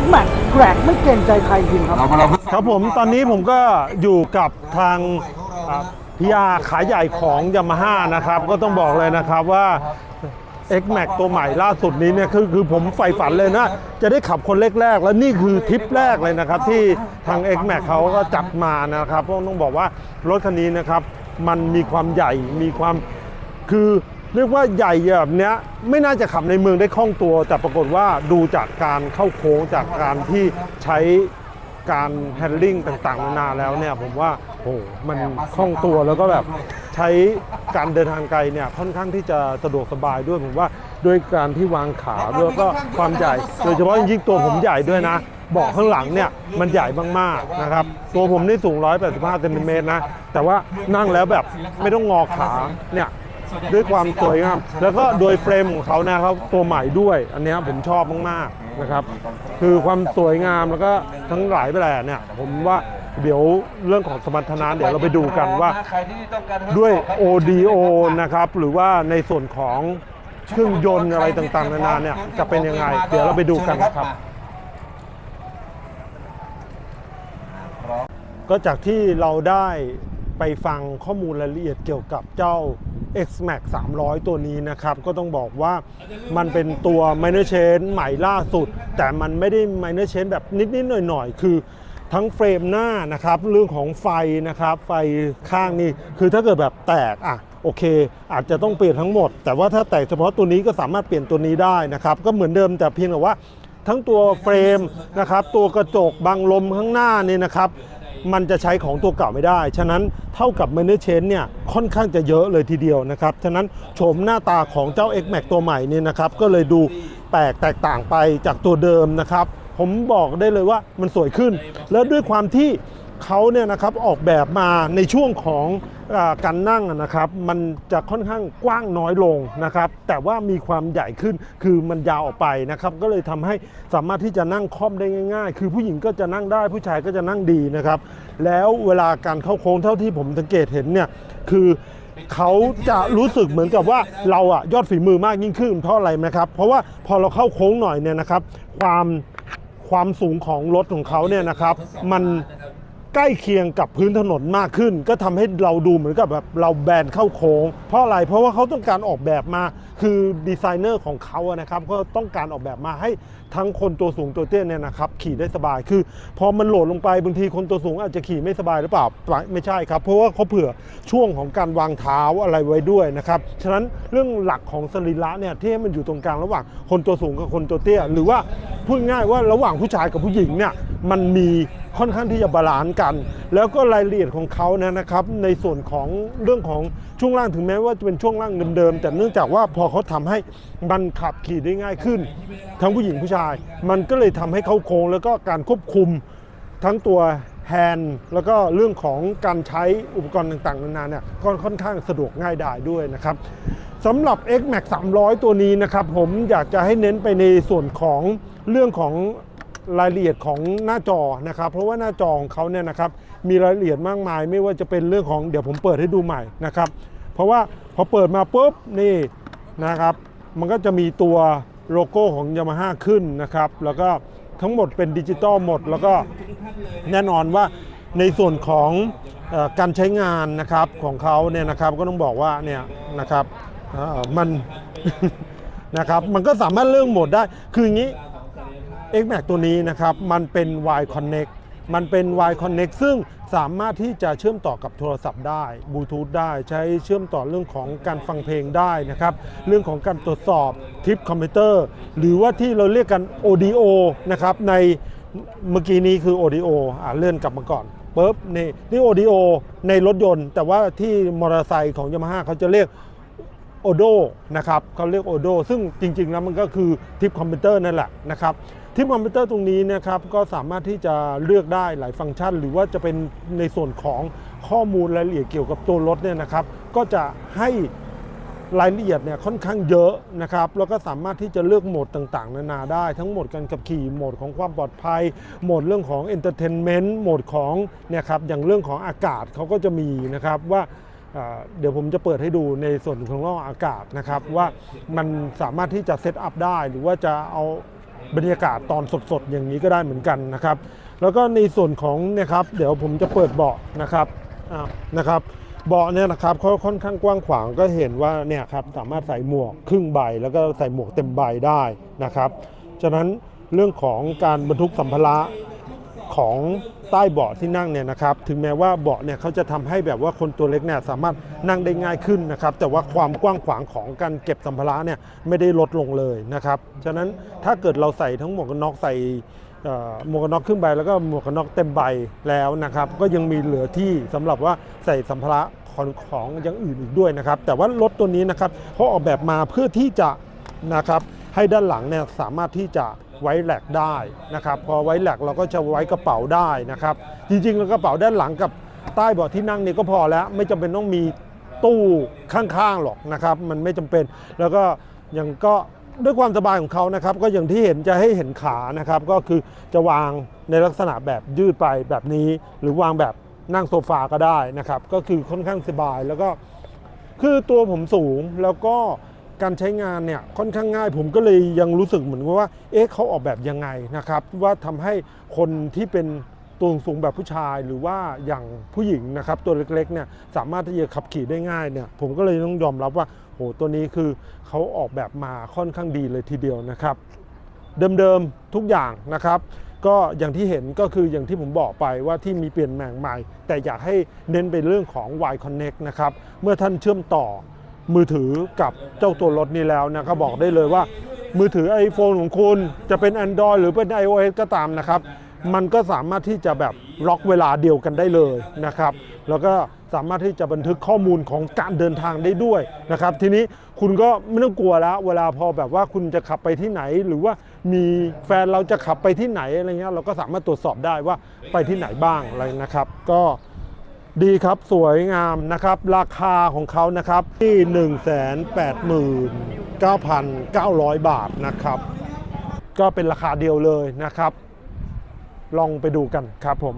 X Max แกร่งไม่เกรงใจใครจริงครับ เรามาเราครับผมตอนนี้ผมก็อยู่กับทางพีอาขายใหญ่ของยามาฮ่านะครับ ก็ต้องบอกเลยนะครับว่า X Max ตัวใหม่ล่าสุดนี้เนี่ยคือคือผมใฝ่ฝันเลยนะ จะได้ขับคนแรกๆ แล้วนี่คือทริปแรกเลยนะครับ ที่ทาง X Max เขาก็จัดมานะครับเพราะต้องบอกว่ารถคันนี้นะครับ มันมีความใหญ่มีความคือ เรียกว่าใหญ่แบบเนี้ยไม่น่าจะขับในเมืองได้คล่องตัว แต่ปรากฏว่าดูจากการเข้าโค้งจากการที่ใช้การแฮนดิ้งต่างๆนานาแล้วเนี่ยผมว่าโอ้โหมันคล่องตัวแล้วก็แบบใช้การเดินทางไกลเนี่ยค่อนข้างที่จะสะดวกสบายด้วยผมว่าด้วยการที่วางขาแล้วก็ความใหญ่ โดยเฉพาะยิ่งตัวผมใหญ่ด้วยนะเบาะข้างหลังเนี่ยมันใหญ่มากๆนะครับตัวผมนี่สูง 185เซนติเมตรนะแต่ว่านั่งแล้วแบบไม่ต้องงอขาเนี่ย ด้วยความสวยงามแล้วก็โดยเฟรมของเขานะครับตัวใหม่ด้วย อันนี้ผมชอบมากๆนะครับ คือความสวยงามแล้วก็ทั้งหลายแบรนด์เนี่ย ผมว่าเดี๋ยวเรื่องของสมรรถนะเดี๋ยวเราไปดูกันว่า ด้วย ODO นะครับ หรือว่าในส่วนของเครื่องยนต์อะไรต่างๆ นานาเนี่ยจะเป็นยังไง เดี๋ยวเราไปดูกันนะครับ ก็จากที่เราได้ไปฟังข้อมูลรายละเอียดเกี่ยวกับเจ้า X-Max 300 ตัวนี้นะครับ ก็ต้องบอกว่ามันเป็นตัว minor change ใหม่ล่าสุด แต่มันไม่ได้ minor change แบบนิด ๆ หน่อย ๆ คือทั้งเฟรมหน้านะครับ เรื่องของไฟนะครับ ไฟข้างนี่คือถ้าเกิดแบบแตกอะโอเค อาจจะต้องเปลี่ยนทั้งหมด แต่ว่าถ้าแตกเฉพาะตัวนี้ก็สามารถเปลี่ยนตัวนี้ได้นะครับ ก็เหมือนเดิมแต่เพียงแต่ว่าทั้งตัวเฟรมนะครับ ตัวกระจกบังลมข้างหน้านี่นะครับ มันจะใช้ของตัวเก่าไม่ได้ ฉะนั้นเท่ากับ m a n เ r c h a n g เนี่ยค่อนข้างจะเยอะเลยทีเดียวนะครับ ฉะนั้นโฉมหน้าตาของเจ้า X Max ตัวใหม่นี่นะครับ ก็เลยดูแปลกแตกต่างไปจากตัวเดิมนะครับ ผมบอกได้เลยว่ามันสวยขึ้น แล้วด้วยความที่ เขาเนี่ยนะครับออกแบบมาในช่วงของอการนั่งนะครับ มันจะค่อนข้างกว้างน้อยลงนะครับ แต่ว่ามีความใหญ่ขึ้นคือมันยาวออกไปนะครับ ก็เลยทำให้สามารถที่จะนั่งค่อมได้ง่าย ๆ คือผู้หญิงก็จะนั่งได้ผู้ชายก็จะนั่งดีนะครับ แล้วเวลาการเข้าโค้งเท่าที่ผมสังเกตเห็นเนี่ยคือเขาจะรู้สึกเหมือนกับว่าเราอะยอดฝีมือมากยิ่งขึ้นเพราะอะไรนะครับ เพราะว่าพอเราเข้าโค้งหน่อยเนี่ยนะครับ ความความสูงของรถของเขาเนี่ยนะครับ มัน ใกล้เคียงกับพื้นถนนมากขึ้น ก็ทำให้เราดูเหมือนกับแบบเราแบนเข้าโค้ง เพราะอะไรเพราะว่าเขาต้องการออกแบบมาคือดีไซเนอร์ของเขาอะนะครับก็ต้องการออกแบบมาให้ทั้งคนตัวสูงตัวเตี้ยเนี่ยนะครับขี่ได้สบายคือ พอมันโหลดลงไปบางทีคนตัวสูงอาจจะขี่ไม่สบายหรือเปล่าไม่ใช่ครับ เพราะว่าเขาเผื่อช่วงของการวางเท้าอะไรไว้ด้วยนะครับฉะนั้นเรื่องหลักของสรีระเนี่ยที่ให้มันอยู่ตรงกลางระหว่างคนตัวสูงกับคนตัวเตี้ย หรือว่าพูดง่ายว่าระหว่างผู้ชายกับผู้หญิงเนี่ยมันมี ค่อนข้างที่จะบาลานซ์กัน แล้วก็รายละเอียดของเขาเนี่ยนะครับในส่วนของเรื่องของช่วงล่างถึงแม้ว่าจะเป็นช่วงล่างเดิมๆแต่เนื่องจากว่าพอเขาทำให้มันขับขี่ได้ง่ายขึ้น ทั้งผู้หญิงผู้ชาย มันก็เลยทำให้เขาโค้งแล้วก็การควบคุมทั้งตัวแฮนด์แล้วก็เรื่องของการใช้อุปกรณ์ต่างๆ นานาเนี่ยก็ค่อนข้างสะดวกง่ายดายด้วยนะครับสำหรับ X Max 300 ตัวนี้นะครับผมอยากจะให้เน้นไปในส่วนของเรื่องของ รายละเอียดของหน้าจอนะครับ เพราะว่าหน้าจอของเขาเนี่ยนะครับมีรายละเอียดมากมาย ไม่ว่าจะเป็นเรื่องของเดี๋ยวผมเปิดให้ดูใหม่นะครับ เพราะว่าพอเปิดมาปุ๊บนี่นะครับมันก็จะมีตัวโลโก้ของ Yamaha ขึ้นนะครับ แล้วก็ทั้งหมดเป็นดิจิตอลหมด แล้วก็แน่นอนว่าในส่วนของอการใช้งานนะครับของเขาเนี่ยนะครับก็ต้องบอกว่าเนี่ยนะครับมันนะครับมันก็สามารถเลือกโหมดได้ คืออย่างนี้ X Max ตัวนี้นะครับมันเป็น Y Connect มันเป็น Y Connect ซึ่งสามารถที่จะเชื่อมต่อกับโทรศัพท์ได้บลูทูธได้ใช้เชื่อมต่อเรื่องของการฟังเพลงได้นะครับเรื่องของการตรวจสอบทิปคอมพิวเตอร์ หรือว่าที่เราเรียกกัน Audio นะครับในเมื่อกี้นี้คือ Audio อ่าเลื่อนกลับมาก่อนปุ๊บนี่นี่ Audio ในรถยนต์ แต่ว่าที่มอเตอร์ไซค์ของ Yamaha เขาจะเรียกโอโดนะครับเขาเรียกโอโดซึ่งจริงๆแล้วมันก็คือทิปคอมพิวเตอร์นั่นแหละนะครับ ทิปคอมพิวเตอร์ตรงนี้นะครับก็สามารถที่จะเลือกได้หลายฟังก์ชัน หรือว่าจะเป็นในส่วนของข้อมูลรายละเอียดเกี่ยวกับตัวรถเนี่ยนะครับก็จะให้รายละเอียดเนี่ยค่อนข้างเยอะนะครับแล้วก็สามารถที่จะเลือกโหมดต่างๆ นานาได้ทั้งโหมดการขับขี่โหมดของความปลอดภัยโหมดเรื่องของเอนเตอร์เทนเมนต์โหมดของเนี่ยครับอย่างเรื่องของอากาศเขาก็จะมีนะครับว่าอ่าเดี๋ยวผมจะเปิดให้ดูในส่วนของร่องอากาศนะครับว่ามันสามารถที่จะเซตอัพได้หรือว่าจะเอา บรรยากาศตอนสดๆ อย่างนี้ก็ได้เหมือนกันนะครับ แล้วก็ในส่วนของเนี่ยครับเดี๋ยวผมจะเปิดเบาะนะครับอ่านะครับเบาะเนี่ยนะครับเขาค่อนข้างกว้างขวางก็เห็นว่าเนี่ยครับสามารถใส่หมวกครึ่งใบ แล้วก็ใส่หมวกเต็มใบได้นะครับ ฉะนั้นเรื่องของการบรรทุกสัมภาระของ ใต้เบาะที่นั่งเนี่ยนะครับถึงแม้ว่าเบาะเนี่ยเขาจะทำให้แบบว่าคนตัวเล็กเนี่ยสามารถนั่งได้ง่ายขึ้นนะครับแต่ว่าความกว้างขวางของการเก็บสัมภาระเนี่ยไม่ได้ลดลงเลยนะครับฉะนั้นถ้าเกิดเราใส่ทั้งหมวกกันน็อกใส่หมวกกันน็อกครึ่งใบแล้วก็หมวกกันน็อกเต็มใบแล้วนะครับก็ยังมีเหลือที่สำหรับว่าใส่สัมภาระของของอย่างอื่นอีกด้วยนะครับแต่ว่ารถตัวนี้นะครับเขาออกแบบมาเพื่อที่จะนะครับให้ด้านหลังเนี่ยสามารถที่จะ ไว้แหลกได้นะครับ พอไว้แหลกเราก็จะไว้กระเป๋าได้นะครับ จริงๆแล้วกระเป๋าด้านหลังกับใต้เบาะที่นั่งนี่ก็พอแล้ว ไม่จำเป็นต้องมีตู้ข้างๆหรอกนะครับ มันไม่จำเป็นแล้วก็ยังก็ด้วยความสบายของเขานะครับ ก็อย่างที่เห็นจะให้เห็นขานะครับ ก็คือจะวางในลักษณะแบบยืดไปแบบนี้ หรือวางแบบนั่งโซฟาก็ได้นะครับ ก็คือค่อนข้างสบายแล้วก็คือตัวผมสูงแล้วก็ การใช้งานเนี่ยค่อนข้างง่าย ผมก็เลยยังรู้สึกเหมือนกับว่าเอ๊ะเขาออกแบบยังไงนะครับว่าทำให้คนที่เป็นตัวสูงแบบผู้ชายหรือว่าอย่างผู้หญิงนะครับตัวเล็กๆเนี่ยสามารถที่จะขับขี่ได้ง่ายเนี่ยผมก็เลยต้องยอมรับว่าโหตัวนี้คือเขาออกแบบมาค่อนข้างดีเลยทีเดียวนะครับเดิมๆทุกอย่างนะครับ ก็อย่างที่เห็นก็คืออย่างที่ผมบอกไปว่าที่มีเปลี่ยนแปลงใหม่ แต่อยากให้เน้นไปเรื่องของ Y Connect นะครับเมื่อท่านเชื่อมต่อ มือถือกับเจ้าตัวรถนี้แล้วนะก็บอกได้เลยว่า มือถือ iPhone ของคุณจะเป็น Android หรือเป็น iOS ก็ตามนะครับ มันก็สามารถที่จะแบบล็อกเวลาเดียวกันได้เลยนะครับ แล้วก็สามารถที่จะบันทึกข้อมูลของการเดินทางได้ด้วยนะครับ ทีนี้คุณก็ไม่ต้องกลัวแล้ว เวลาพอแบบว่าคุณจะขับไปที่ไหน หรือว่ามีแฟนเราจะขับไปที่ไหนอะไรเงี้ยเราก็สามารถตรวจสอบได้ว่าไปที่ไหนบ้างอะไรนะครับ ก็ ดีครับสวยงามนะครับ ราคาของเขานะครับที่ 189,900 บาทนะครับ ก็เป็นราคาเดียวเลยนะครับ ลองไปดูกันครับผม